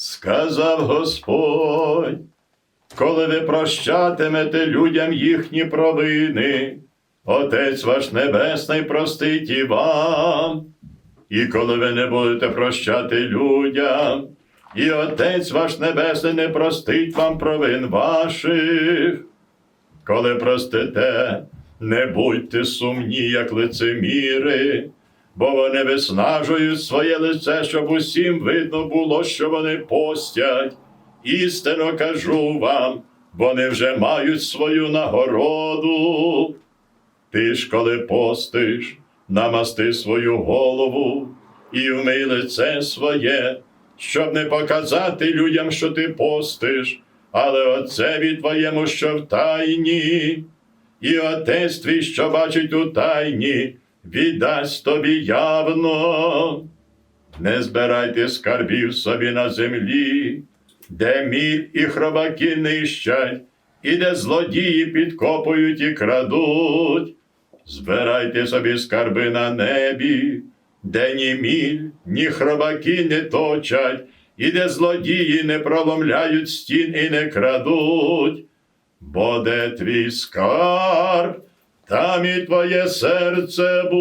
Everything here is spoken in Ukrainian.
Сказав Господь, коли ви прощатимете людям їхні провини, Отець ваш Небесний простить і вам. І коли ви не будете прощати людям, і Отець ваш Небесний не простить вам провин ваших. Коли простите, не будьте сумні, як лицеміри, бо вони виснажують своє лице, щоб усім видно було, що вони постять. Істинно кажу вам, вони вже мають свою нагороду. Ти ж, коли постиш, намасти свою голову і вмий лице своє, щоб не показати людям, що ти постиш, але Отцеві твоєму, що в тайні, і Отець твій, що бачить у тайні, віддасть тобі явно. Не збирайте скарбів собі на землі, де міль і хробаки нищать, і де злодії підкопують і крадуть. Збирайте собі скарби на небі, де ні міль, ні хробаки не точать, і де злодії не проломляють стін і не крадуть. Бо де твій скарб, там і твоє серце буде.